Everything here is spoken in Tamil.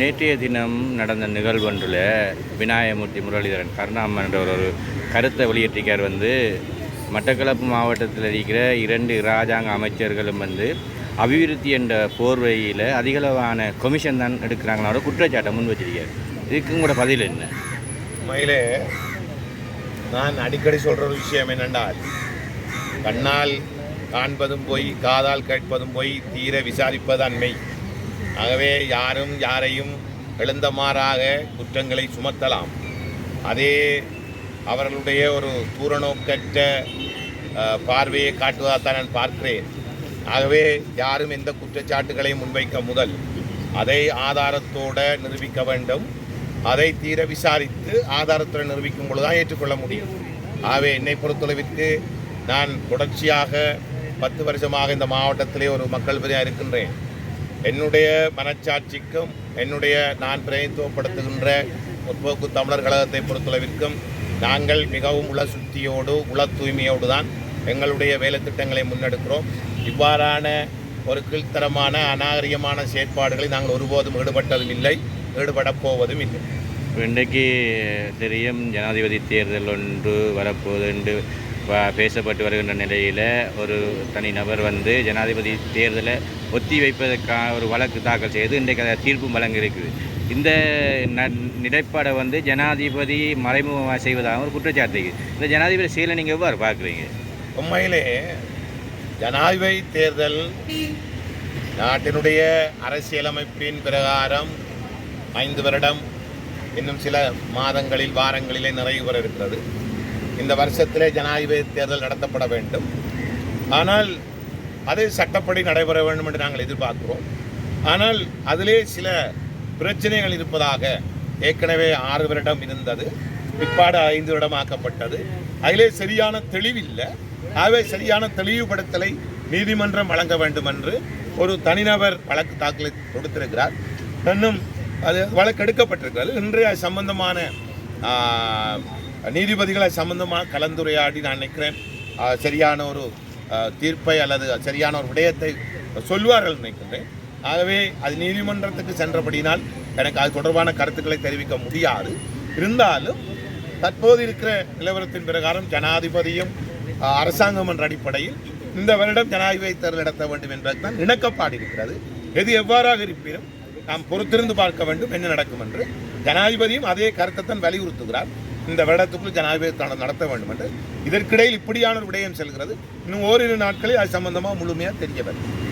நேற்றைய தினம் நடந்த நிகழ்வொன்றில் விநாயகமூர்த்தி முரளிதரன் கருணாமன் என்ற ஒரு கருத்தை வெளியேற்றிக்கார் வந்து. மட்டக்களப்பு மாவட்டத்தில் இருக்கிற இரண்டு இராஜாங்க அமைச்சர்களும் வந்து அபிவிருத்தி என்ற போர்வையில் அதிகளவான கொமிஷன் தான் எடுக்கிறாங்களோட குற்றச்சாட்டை முன் வச்சிருக்கார். இதுக்கும் கூட பதில் என்ன? மயிலே நான் அடிக்கடி சொல்கிற ஒரு விஷயம் என்னென்றால் கண்ணால் காண்பதும் போய் காதால் கேட்பதும் போய் தீர விசாரிப்பது அண்மை ஆகவே யாரும் யாரையும் எழுந்தமாறாக குற்றங்களை சுமத்தலாம். அதே அவர்களுடைய ஒரு தூரநோக்கற்ற அஹ், பார்வையை காட்டுவதாகத்தான் நான் பார்க்கிறேன். ஆகவே யாரும் எந்த குற்றச்சாட்டுகளையும் முன்வைக்க முதல் அதை ஆதாரத்தோடு நிரூபிக்க வேண்டும். அதை தீர விசாரித்து ஆதாரத்துடன் நிரூபிக்கும் பொழுதுதான் ஏற்றுக்கொள்ள முடியும். ஆகவே என்னை பொறுத்தளவிற்கு நான் தொடர்ச்சியாக பத்து வருஷமாக இந்த மாவட்டத்திலே ஒரு மக்கள் பிரதியாக இருக்கின்றேன். என்னுடைய மனச்சாட்சிக்கும் என்னுடைய நான் பிரதித்துவப்படுத்துகின்ற முற்போக்கு தமிழர் கழகத்தை பொறுத்தளவிற்கும் நாங்கள் மிகவும் உள சுத்தியோடு உள தூய்மையோடு தான் எங்களுடைய வேலைத்திட்டங்களை முன்னெடுக்கிறோம். இவ்வாறான ஒரு கீழ்த்தரமான அநாகரிகமான செயற்பாடுகளை நாங்கள் ஒருபோதும் ஈடுபட்டதும் இல்லை ஈடுபடப் போவதும் இல்லை. இன்றைக்கு தெரியும் ஜனாதிபதி தேர்தல் ஒன்று வரப்போகுது என்று பேசப்பட்டு வருகின்ற நிலையில் ஒரு தனிநபர் வந்து ஜனாதிபதி தேர்தலை ஒத்தி வைப்பதற்கான ஒரு வழக்கு தாக்கல் செய்து இன்றைக்கு அதை தீர்ப்பும் வழங்கியிருக்குது. இந்த ந நிலைப்பாடை வந்து ஜனாதிபதி மறைமுகமாக செய்வதாக ஒரு குற்றச்சாட்டு இந்த ஜனாதிபதி செயலை நீங்கள் எவ்வாறு பார்க்குறீங்க? உண்மையிலே ஜனாதிபதி தேர்தல் நாட்டினுடைய அரசியலமைப்பின் பிரகாரம் ஐந்து வருடம் இன்னும் சில மாதங்களில் வாரங்களிலே நிறைவு பெற இருக்கிறது. இந்த வருஷத்திலே ஜனாதிபதி தேர்தல் நடத்தப்பட வேண்டும். ஆனால் அது சட்டப்படி நடைபெற வேண்டும் என்று நாங்கள் எதிர்பார்க்கிறோம். ஆனால் அதிலே சில பிரச்சனைகள் இருப்பதாக ஏற்கனவே ஆறு வருடம் இருந்தது. பிற்பாடு ஐந்து வருடமாக்கப்பட்டது. அதிலே சரியான தெளிவில்லை. ஆகவே சரியான தெளிவுபடுத்தலை நீதிமன்றம் வழங்க வேண்டும் என்று ஒரு தனிநபர் வழக்கு தாக்கல் கொடுத்திருக்கிறார் இன்னும் அது வழக்கு எடுக்கப்பட்டிருக்கிறது இன்றைய சம்பந்தமான நீதிபதிகளை சம்மந்தமாக கலந்துரையாடி நான் நினைக்கிறேன். சரியான ஒரு தீர்ப்பை அல்லது சரியான ஒரு விடயத்தை சொல்வார்கள் நினைக்கின்றேன். ஆகவே அது நீதிமன்றத்துக்கு சென்றபடியினால் எனக்கு அது தொடர்பான கருத்துக்களை தெரிவிக்க முடியாது. இருந்தாலும் தற்போது இருக்கிற நிலவரத்தின் பிரகாரம் ஜனாதிபதியும் அரசாங்கம் என்ற அடிப்படையில் இந்த வருடம் ஜனாதிபதி தேர்தல் நடத்த வேண்டும் என்பதுதான் இணக்கப்பாடு இருக்கிறது. எது எவ்வாறாக இருப்பினும் நாம் பொறுத்திருந்து பார்க்க வேண்டும் என்ன நடக்கும் என்று ஜனாதிபதியும் அதே கருத்தைத்தான் வலியுறுத்துகிறார். இந்த வருடத்துக்குள் ஜனாதிபதி தேர்தல் நடத்த வேண்டும் என்று. இதற்கிடையில் இப்படியான ஒரு விடயம் செல்கிறது. இன்னும் ஓரிரு நாட்களில் அது சம்பந்தமாக முழுமையாக தெரிய வரும்.